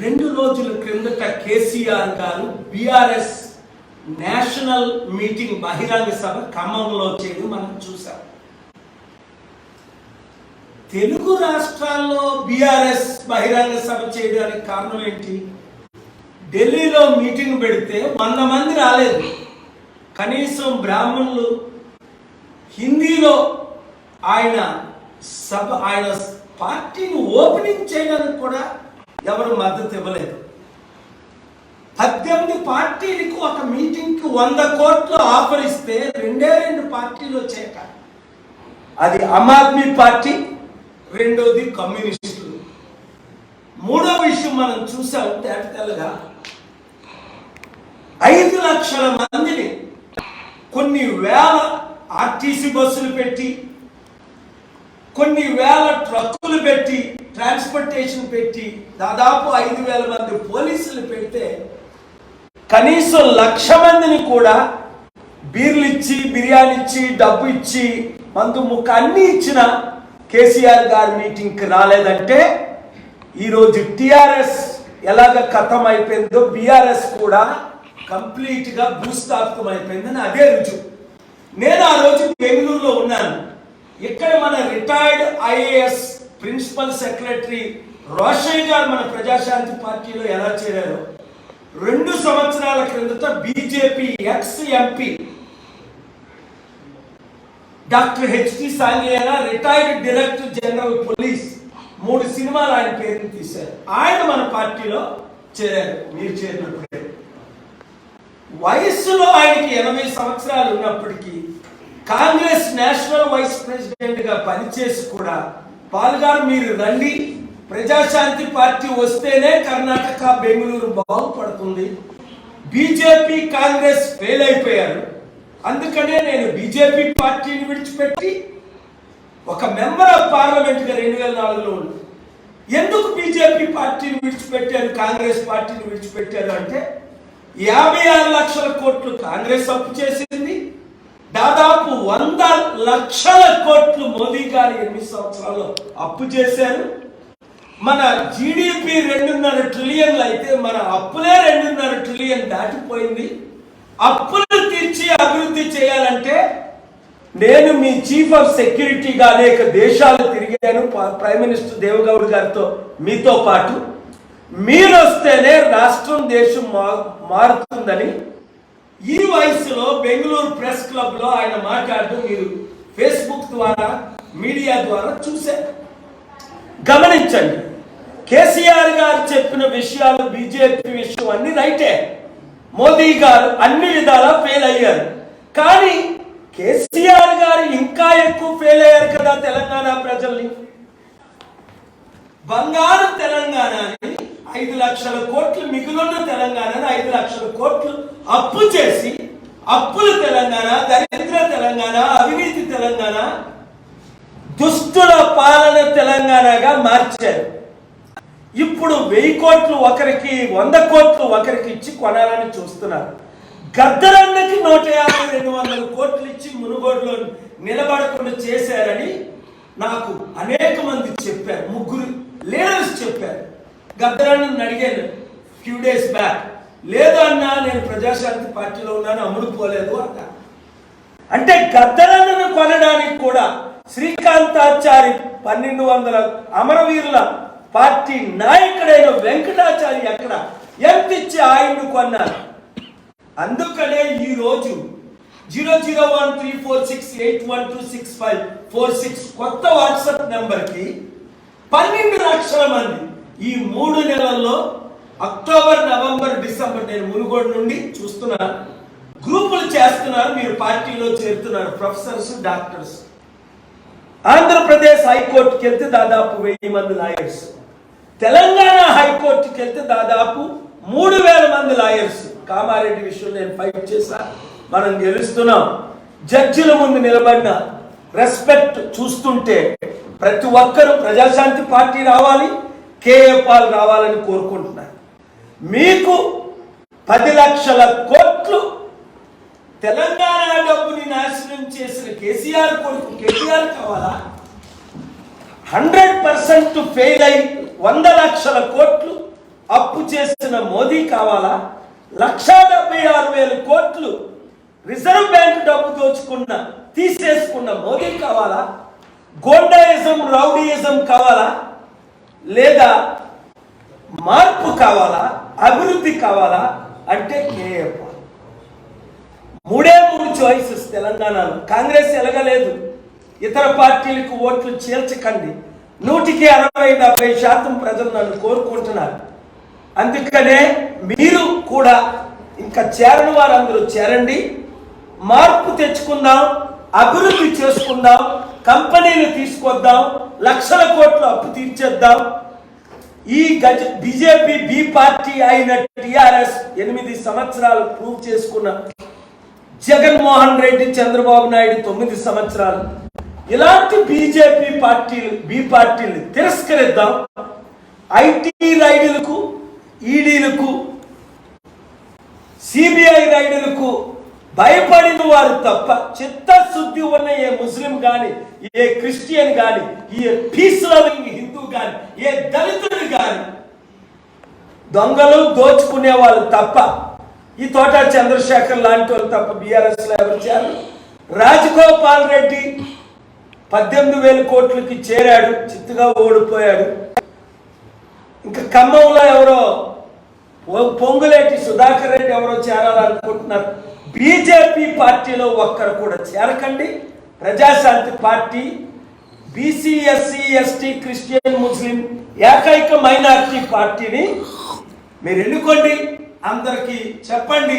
రెండు రోజుల క్రిందట కేసీఆర్ గారు బీఆర్ఎస్ నేషనల్ మీటింగ్ బహిరంగ సభ ఖమ్మంలో చేయడం మనం చూసాం తెలుగు రాష్ట్రాల్లో బీఆర్ఎస్ బహిరంగ సభ చేయడానికి కారణం ఏంటి? ఢిల్లీలో మీటింగ్ పెడితే వంద మంది రాలేదు. కనీసం బ్రాహ్మణులు హిందీలో ఆయన సభ ఆయన పార్టీని ఓపెనింగ్ చేయడానికి కూడా ఎవరు మద్దతు ఇవ్వలేదు. పద్దెనిమిది పార్టీలకు ఒక మీటింగ్కి వంద కోట్లు ఆఫర్ ఇస్తే రెండే రెండు పార్టీలు వచ్చాయట. అది ఆమ్ ఆద్మీ పార్టీ రెండోది కమ్యూనిస్టులు. మూడో విషయం మనం చూసాం తేటతెల్లగా ఐదు లక్షల మందిని కొన్ని వేల ఆర్టీసీ బస్సులు పెట్టి కొన్ని వేల ట్రక్కులు పెట్టి ట్రాన్స్పోర్టేషన్ పెట్టి దాదాపు ఐదు వేల మంది పోలీసులు పెడితే కనీసం లక్ష మందిని కూడా బీర్లు ఇచ్చి బిర్యానీ ఇచ్చి డబ్బు ఇచ్చి మందు ముక్క అన్ని ఇచ్చిన కేసీఆర్ గారి మీటింగ్కి రాలేదంటే ఈరోజు టిఆర్ఎస్ ఎలాగ కథం అయిపోయిందో బీఆర్ఎస్ కూడా కంప్లీట్గా భూస్థాపితం అయిపోయిందని అదే రుజువు. నేను ఆ రోజు బెంగళూరులో ఉన్నాను. ఇక్కడ మన retired IAS principal secretary Roshan గారు మన ప్రజాశాంతి పార్టీలో ఎలా చేరారో రెండు సంవత్సరాల క్రిందట BJP ex MP doctor HT Sangliana retired director general police మూడు సినిమాలు ఆయన పేరుని తీశారు. ఆయన మన పార్టీలో చేరారు. మీరు చేరినప్పుడే. వయస్సులో ఆయనకి ఎనభై సంవత్సరాలు ఉన్నప్పటికీ కాంగ్రెస్ నేషనల్ వైస్ ప్రెసిడెంట్గా పనిచేసి కూడా పాల్గారు మీరు రండి. ప్రజాశాంతి పార్టీ వస్తేనే కర్ణాటక బెంగళూరు బాగుపడుతుంది. బీజేపీ కాంగ్రెస్ ఫెయిల్ అయిపోయారు. అందుకనే నేను బీజేపీ పార్టీని విడిచిపెట్టి ఒక మెంబర్ ఆఫ్ పార్లమెంట్గా రెండు వేల నాలుగులో ఉంది ఎందుకు బీజేపీ పార్టీని విడిచిపెట్టారు కాంగ్రెస్ పార్టీని విడిచిపెట్టారు అంటే యాభై ఆరు లక్షల కోట్లు కాంగ్రెస్ అప్పు చేసింది. దాదాపు వంద లక్షల కోట్లు మోదీ గారు ఎనిమిది సంవత్సరాల్లో అప్పు చేశారు. మన జీడిపి రెండున్నర ట్రిలియన్లు అయితే మన అప్పులే రెండున్నర ట్రిలియన్ దాటిపోయింది. అప్పులు తీర్చి అభివృద్ధి చేయాలంటే నేను మీ చీఫ్ ఆఫ్ సెక్యూరిటీగా అనేక దేశాలు తిరిగాను. ప్రైమ్ మినిస్టర్ దేవగౌడ్ గారితో మీతో పాటు. మీరు వస్తేనే రాష్ట్రం దేశం మా- మారుతుందని ఈ వయసులో బెంగళూరు ప్రెస్ క్లబ్లో ఆయన మాట్లాడుతూ మీరు ఫేస్బుక్ ద్వారా మీడియా ద్వారా చూశారు గమనించండి కేసీఆర్ గారు చెప్పిన విషయాలు బీజేపీ విషయం అన్ని రైటే. మోదీ గారు అన్ని విధాలా ఫెయిల్ అయ్యారు. కానీ కేసీఆర్ గారు ఇంకా ఎక్కువ ఫెయిల్ అయ్యారు కదా తెలంగాణ ప్రజల్ని. బంగారు తెలంగాణని ఐదు లక్షల కోట్లు మిగులున్న తెలంగాణని ఐదు లక్షల కోట్లు అప్పు చేసి అప్పుల తెలంగాణ దరిద్ర తెలంగాణ అవినీతి తెలంగాణ దుస్తుల పాలన తెలంగాణగా మార్చారు. ఇప్పుడు వెయ్యి కోట్లు ఒకరికి వంద కోట్లు ఒకరికి ఇచ్చి కొనాలని చూస్తున్నారు. గద్దరన్నకి నూట యాభై రెండు వందల కోట్లు ఇచ్చి మునుగోడులో నిలబడకుండా చేశారని నాకు అనేక మంది చెప్పారు. ముగ్గురు లీడర్స్ చెప్పారు. గద్దరాన్ని అడిగాను ఫ్యూ డేస్ బ్యాక్ లేదు అన్నా నేను ప్రజాశాంతి పార్టీలో ఉన్నాను అమ్ముడు పోలేదు అన్నా. అంటే గద్దరాన్ని కొనడానికి కూడా శ్రీకాంతాచారి పన్నెండు వందల అమరవీరుల పార్టీ నాయకుడైన వెంకటాచారి ఎక్కడ ఎంత ఇచ్చి ఆయన్ను కొన్నారు? అందుకనే ఈ రోజు zero zero one three four six eight one two six five four six కొత్త వాట్సాప్ నెంబర్కి పన్నెండు లక్షల మంది. ఈ మూడు నెలల్లో అక్టోబర్ నవంబర్ డిసెంబర్ నేను మునుగోడు నుండి చూస్తున్నాను గ్రూపులు చేస్తున్నారు మీరు పార్టీలో చేరుతున్నారు ప్రొఫెసర్స్ డాక్టర్స్. ఆంధ్రప్రదేశ్ హైకోర్టుకి వెళ్తే దాదాపు వెయ్యి మంది లాయర్స్. తెలంగాణ హైకోర్టుకి వెళ్తే దాదాపు మూడు వేల మంది లాయర్స్. కామారెడ్డి విషయం నేను ఫైట్ చేశా మనం గెలుస్తున్నాం. జడ్జిల ముందు నిలబడిన రెస్పెక్ట్ చూస్తుంటే ప్రతి ఒక్కరూ ప్రజాశాంతి పార్టీ రావాలి కేఏ పాల్ రావాలని కోరుకుంటున్నారు. మీకు పది లక్షల కోట్లు తెలంగాణ డబ్బుని నాశనం చేసిన కేసీఆర్ కొడుకు కేసీఆర్ కావాలా? హండ్రెడ్ పర్సెంట్ ఫెయిల్ అయి వంద లక్షల కోట్లు అప్పు చేసిన మోదీ కావాలా? లక్షా డెబ్బై ఆరు వేల కోట్లు రిజర్వ్ బ్యాంక్ డబ్బు దోచుకున్న తీసేసుకున్న మోదీ కావాలా? గోండాయిజం రౌడీయిజం కావాలా? లేదా మార్పు కావాలా? అభివృద్ధి కావాలా? అంటే కేఏప మూడే మూడు చాయిసెస్ తెలంగాణలో. కాంగ్రెస్ ఎలగలేదు. ఇతర పార్టీలకు ఓట్లు చేల్చకండి. నూటికి అరవై డెబ్బై శాతం ప్రజలు నన్ను కోరుకుంటున్నారు. అందుకనే మీరు కూడా ఇంకా చేరని వారందరూ చేరండి. మార్పు తెచ్చుకుందాం. అభివృద్ధి చేసుకుందాం కంపెనీలు తీసుకొద్దాం లక్షల కోట్ల అప్పు తీర్చేద్దాం. ఈ గజ బీజేపీ బి పార్టీ అయిన టిఆర్ఎస్ ఎనిమిది సంవత్సరాలు ప్రూవ్ చేసుకున్న జగన్మోహన్ రెడ్డి చంద్రబాబు నాయుడు తొమ్మిది సంవత్సరాలు. ఇలాంటి బీజేపీ పార్టీలు బి పార్టీలు తిరస్కరిద్దాం. ఐటీ రైడులకు ఈడీలకు సిబిఐ రైడులకు భయపడిన వారు తప్ప చిత్తశుద్ధి ఉన్న ఏ ముస్లిం కానీ ఏ క్రిస్టియన్ కానీ ఏ పీస్ లవింగ్ హిందూ కానీ ఏ దళితుడు కానీ దొంగలు దోచుకునే వాళ్ళు తప్ప ఈ తోట చంద్రశేఖర్ లాంటి వాళ్ళు తప్ప బీఆర్ఎస్లో ఎవరు చేరు రాజగోపాల్ రెడ్డి పద్దెనిమిది వేల కోట్లకి చేరాడు చిత్తుగా ఓడిపోయాడు. ఇంకా ఖమ్మంలో ఎవరో పొంగులేటి సుధాకర్ రెడ్డి ఎవరో చేరాలనుకుంటున్నారు. బీజేపీ పార్టీలో ఒక్కరు కూడా చేరకండి. Prajashanti party BC SC ST Christian Muslim ఏకైక మైనారిటీ పార్టీని మీరు ఎన్నుకోండి. అందరికీ చెప్పండి.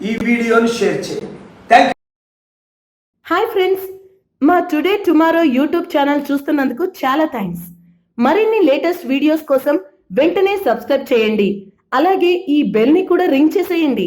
ఈ వీడియోని షేర్ చేయండి. థ్యాంక్ హాయ్ ఫ్రెండ్స్ మా టుడే టుమారో యూట్యూబ్ ఛానల్ చూస్తున్నందుకు చాలా థ్యాంక్స్ మరిన్ని లేటెస్ట్ వీడియోస్ కోసం వెంటనే సబ్స్క్రైబ్ చేయండి. అలాగే ఈ బెల్ని కూడా రింగ్ చేసేయండి.